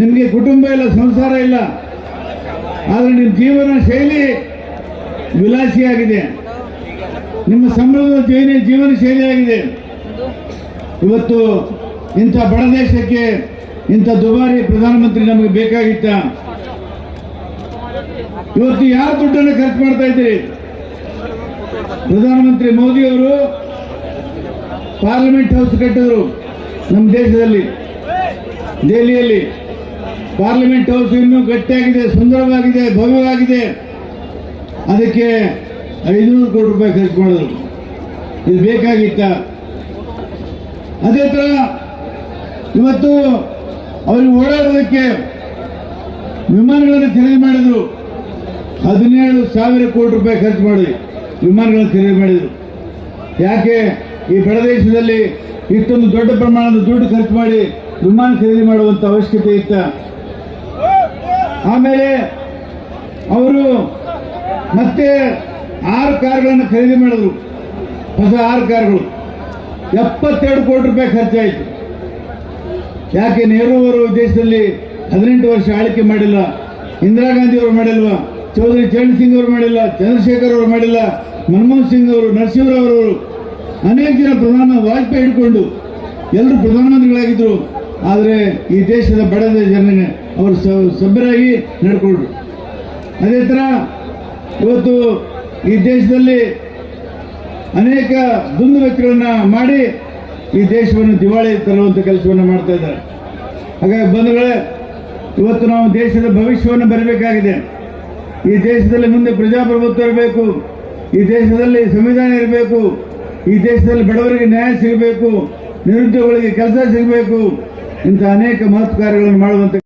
ನಿಮಗೆ ಕುಟುಂಬ ಇಲ್ಲ, ಸಂಸಾರ ಇಲ್ಲ. ಆದರೆ ನಿಮ್ಮ ಜೀವನ ಶೈಲಿ ವಿಲಾಸಿಯಾಗಿದೆ. ನಿಮ್ಮ ಸಮೃದ್ಧ ಜೈನ ಜೀವನ ಶೈಲಿಯಾಗಿದೆ. ಇವತ್ತು ಇಂಥ ಬಡ ದೇಶಕ್ಕೆ ಇಂಥ ದುಬಾರಿ ಪ್ರಧಾನಮಂತ್ರಿ ನಮಗೆ ಬೇಕಾಗಿತ್ತ. ಇವತ್ತು ಯಾರು ದುಡ್ಡನ್ನು ಖರ್ಚು ಮಾಡ್ತಾ ಇದ್ದೀರಿ? ಪ್ರಧಾನಮಂತ್ರಿ ಮೋದಿ ಅವರು, ಪಾರ್ಲಿಮೆಂಟ್ ಹೌಸ್ ಕಟ್ಟಿದ್ರು ನಮ್ಮ ದೇಶದಲ್ಲಿ, ದೆಹಲಿಯಲ್ಲಿ. ಪಾರ್ಲಿಮೆಂಟ್ ಹೌಸ್ ಇನ್ನೂ ಗಟ್ಟಿಯಾಗಿದೆ, ಸುಂದರವಾಗಿದೆ, ಭವ್ಯವಾಗಿದೆ. ಅದಕ್ಕೆ ಐನೂರು ಕೋಟಿ ರೂಪಾಯಿ ಖರ್ಚು ಮಾಡಿದ್ರು. ಇದು ಬೇಕಾಗಿತ್ತ? ಅದೇ ಥರ ಇವತ್ತು ಅವರು ಓಡಾಡೋದಕ್ಕೆ ವಿಮಾನಗಳನ್ನು ಖರೀದಿ ಮಾಡಿದ್ರು. ಹದಿನೇಳು ಸಾವಿರ ಕೋಟಿ ರೂಪಾಯಿ ಖರ್ಚು ಮಾಡಿ ವಿಮಾನಗಳನ್ನು ಖರೀದಿ ಮಾಡಿದರು. ಯಾಕೆ? ಈ ಬಡ ದೇಶದಲ್ಲಿ ಇಷ್ಟೊಂದು ದೊಡ್ಡ ಪ್ರಮಾಣದ ದುಡ್ಡು ಖರ್ಚು ಮಾಡಿ ವಿಮಾನ ಖರೀದಿ ಮಾಡುವಂಥ ಅವಶ್ಯಕತೆ ಇತ್ತ. ಆಮೇಲೆ ಅವರು ಮತ್ತೆ ಆರು ಕಾರ್ಗಳನ್ನು ಖರೀದಿ ಮಾಡಿದ್ರು. ಹೊಸ ಆರು ಕಾರ್ಗಳು. ಎಪ್ಪತ್ತೆರಡು ಕೋಟಿ ರೂಪಾಯಿ ಖರ್ಚಾಯಿತು. ಯಾಕೆ ನೆಹರು ಅವರು ದೇಶದಲ್ಲಿ ಹದಿನೆಂಟು ವರ್ಷ ಆಳ್ಕೆ ಮಾಡಿಲ್ಲ? ಇಂದಿರಾ ಗಾಂಧಿ ಅವರು ಮಾಡಿಲ್ವ? ಚೌಧರಿ ಚರಣ್ ಸಿಂಗ್ ಅವರು ಮಾಡಿಲ್ಲ? ಚಂದ್ರಶೇಖರ್ ಅವರು ಮಾಡಿಲ್ಲ? ಮನಮೋಹನ್ ಸಿಂಗ್ ಅವರು, ನರಸಿಂಹರಾವ್ ಅವರು. ಅನೇಕ ಜನ ಪ್ರಧಾನ ವಾಜಪೇಯಿ ಹಿಡ್ಕೊಂಡು ಎಲ್ಲರೂ ಪ್ರಧಾನಮಂತ್ರಿಗಳಾಗಿದ್ದರು ಆದರೆ ಈ ದೇಶದ ಬಡದ ಜನನೆ ಅವರು ಸಭ್ಯರಾಗಿ ನಡ್ಕೊಂಡ್ರು. ಅದೇ ಥರ ಇವತ್ತು ಈ ದೇಶದಲ್ಲಿ ಅನೇಕ ದುಂದು ವ್ಯಕ್ತಿಗಳನ್ನ ಮಾಡಿ ಈ ದೇಶವನ್ನು ದಿವಾಳಿ ತರುವಂಥ ಕೆಲಸವನ್ನು ಮಾಡ್ತಾ ಇದ್ದಾರೆ. ಹಾಗಾಗಿ ಬಂಧುಗಳೇ, ಇವತ್ತು ನಾವು ದೇಶದ ಭವಿಷ್ಯವನ್ನು ಬರಬೇಕಾಗಿದೆ. ಈ ದೇಶದಲ್ಲಿ ಮುಂದೆ ಪ್ರಜಾಪ್ರಭುತ್ವ ಇರಬೇಕು, ಈ ದೇಶದಲ್ಲಿ ಸಂವಿಧಾನ ಇರಬೇಕು, ಈ ದೇಶದಲ್ಲಿ ಬಡವರಿಗೆ ನ್ಯಾಯ ಸಿಗಬೇಕು, ನಿರುದ್ಯೋಗಿಗಳಿಗೆ ಕೆಲಸ ಸಿಗಬೇಕು ಇಂಥ ಅನೇಕ ಮಹತ್ಕಾರ್ಯಗಳನ್ನು ಮಾಡುವಂತ